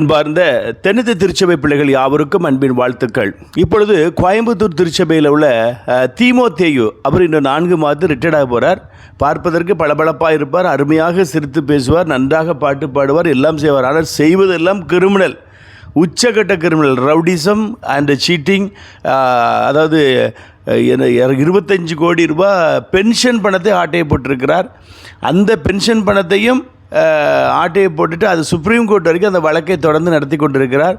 அன்பார்ந்த தென்னிந்திய திருச்சபை பிள்ளைகள் யாவருக்கும் அன்பின் வாழ்த்துக்கள். இப்பொழுது கோயம்புத்தூர் திருச்சபையில் உள்ள தீமோ தீமோத்தேயு அவர் இன்னும் நான்கு மாதம் ரிட்டையர்ட் ஆக போகிறார் பார்ப்பதற்கு பளபளப்பாக இருப்பார் அருமையாக சிரித்து பேசுவார் நன்றாக பாட்டு பாடுவார் எல்லாம் செய்வார். ஆனால் செய்வதெல்லாம் கிரிமினல். உச்சகட்ட கிரிமினல் ரவுடிசம் அண்ட் சீட்டிங் அதாவது இருபத்தஞ்சு கோடி ரூபாய் பென்ஷன் பணத்தை ஆட்டையை போட்டிருக்கிறார். அந்த பென்ஷன் பணத்தையும் ஆட்டையை போட்டுட்டு அது சுப்ரீம் கோர்ட் வரைக்கும் அந்த வழக்கை தொடர்ந்து நடத்தி கொண்டிருக்கிறார்.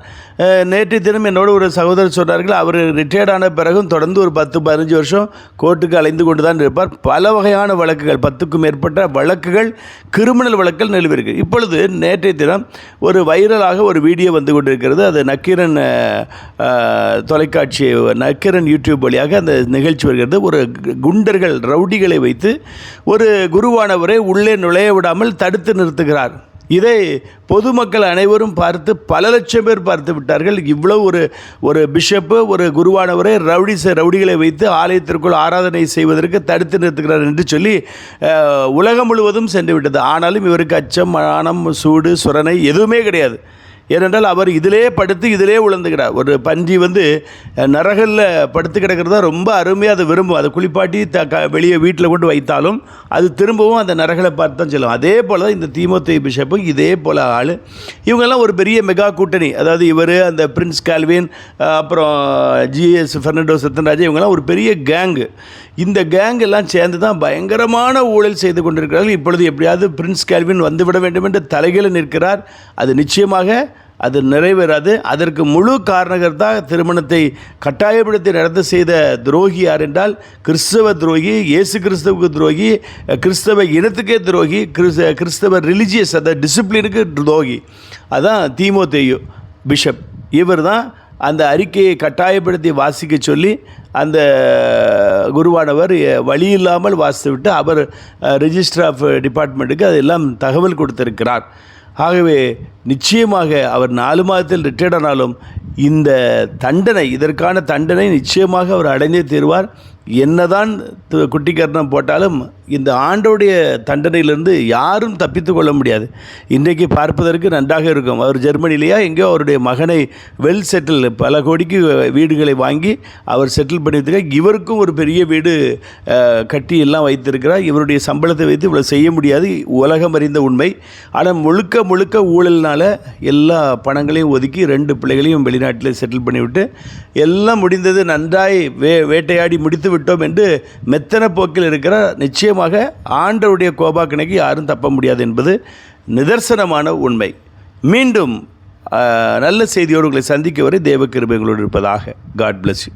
நேற்று தினம் என்னோட ஒரு சகோதரர் சொன்னார்கள் அவர் ரிட்டையர்ட் ஆன பிறகும் தொடர்ந்து ஒரு பத்து பதினஞ்சு வருஷம் கோர்ட்டுக்கு அலைந்து கொண்டு தான் இருப்பார். பல வகையான வழக்குகள் பத்துக்கும் மேற்பட்ட வழக்குகள் கிரிமினல் வழக்குகள் நிலவிருக்கு இப்பொழுது நேற்றைய தினம் ஒரு வைரலாக ஒரு வீடியோ வந்து கொண்டிருக்கிறது. அது நக்கீரன் தொலைக்காட்சி நக்கீரன் யூடியூப் வழியாக அந்த நிகழ்ச்சி வருகிறது. ஒரு குண்டர்கள் ரவுடிகளை வைத்து ஒரு குருவானவரை உள்ளே நுழைய விடாமல் தடுத்து நிறுத்துகிறார். இதை பொதுமக்கள் அனைவரும் பார்த்து பல லட்சம் பேர் பார்த்து விட்டார்கள். இவ்வளோ ஒரு ஒரு பிஷப்பு ஒரு குருவானவரை ரவுடி ரவுடிகளை வைத்து ஆலயத்திற்குள் ஆராதனை செய்வதற்கு தடுத்து நிறுத்துகிறார் என்று சொல்லி உலகம் முழுவதும் சென்று விட்டது. ஆனாலும் இவருக்கு அச்சம் மானம் சூடு சுரணை எதுவுமே கிடையாது. ஏனென்றால் அவர் இதிலே படுத்து இதிலே உழந்துக்கிறார் ஒரு பன்றி வந்து நரகல்ல படுத்து கிடக்கிறதா ரொம்ப அருமையாக அதை விரும்பும். அதை குளிப்பாட்டி த க வெளியே வீட்டில் கொண்டு வைத்தாலும் அது திரும்பவும் அந்த நரகலை பார்த்து தான் செல்லும். அதே போல் தான் இந்த தீமோத்தே பிஷப்பும் இதே போல் ஆள். இவங்கெல்லாம் ஒரு பெரிய மெகா கூட்டணி. அதாவது இவர் அந்த பிரின்ஸ் கால்வின் அப்புறம் ஜிஎஸ் ஃபெர்னாண்டோ சத்தன்ராஜா இவங்கெல்லாம் ஒரு பெரிய கேங்கு இந்த கேங் எல்லாம் சேர்ந்து தான் பயங்கரமான ஊழல் செய்து கொண்டிருக்கிறார்கள். இப்பொழுது எப்படியாவது பிரின்ஸ் கால்வின் வந்துவிட வேண்டும் என்று தலைகளை நிற்கிறார். அது நிச்சயமாக அது நிறைவேறாது. அதற்கு முழு காரணகர்த்தா திருமணத்தை கட்டாயப்படுத்தி நடத்த செய்த துரோகி யார் என்றால் கிறிஸ்தவ துரோகி இயேசு கிறிஸ்தவுக்கு துரோகி கிறிஸ்தவ இனத்துக்கே துரோகி கிறிஸ்த கிறிஸ்தவ ரிலிஜியஸ் அந்த டிசிப்ளினுக்கு துரோகி. அதான் தீமோத்தேயு பிஷப். இவர் தான் அந்த அறிக்கையை கட்டாயப்படுத்தி வாசிக்க சொல்லி அந்த குருவானவர் வழி இல்லாமல் வாசித்து விட்டு அவர் ரிஜிஸ்டர் ஆஃப் டிபார்ட்மெண்ட்டுக்கு அதெல்லாம் தகவல் கொடுத்திருக்கிறார். ஆகவே நிச்சயமாக அவர் நாலு மாதத்தில் ரிட்டையர்ட் ஆனாலும் இந்த தண்டனை இதற்கான தண்டனை நிச்சயமாக அவர் அடைந்தே தீர்வார். என்னதான் குட்டிக்கரணம் போட்டாலும் இந்த ஆண்டோடைய தண்டனையிலிருந்து யாரும் தப்பித்து கொள்ள முடியாது. இன்றைக்கு பார்ப்பதற்கு நன்றாக இருக்கும். அவர் ஜெர்மனிலேயா எங்கேயோ அவருடைய மகனை வெல் செட்டில் பல கோடிக்கு வீடுகளை வாங்கி அவர் செட்டில் பண்ணி இவருக்கும் ஒரு பெரிய வீடு கட்டி எல்லாம் வைத்திருக்கிறார். இவருடைய சம்பளத்தை வைத்து இவ்வளோ செய்ய முடியாது. உலகம் அறிந்த உண்மை. ஆனால் முழுக்க முழுக்க ஊழல்னால எல்லா பணங்களையும் ஒதுக்கி ரெண்டு பிள்ளைகளையும் வெளிநாட்டில் செட்டில் பண்ணிவிட்டு எல்லாம் முடிந்தது நன்றாய் வே வேட்டையாடி முடித்து விட்டோம் என்று மெத்தன போக்கில் இருக்கிற நிச்சயமாக ஆண்டருடைய கோபாக்கணைக்கு யாரும் தப்ப முடியாது என்பது நிதர்சனமான உண்மை. மீண்டும் நல்ல செய்தியோடு உங்களை சந்திக்க வரை தேவ கிருபைகளோடு இருப்பதாக காட் பிளஸ் யூ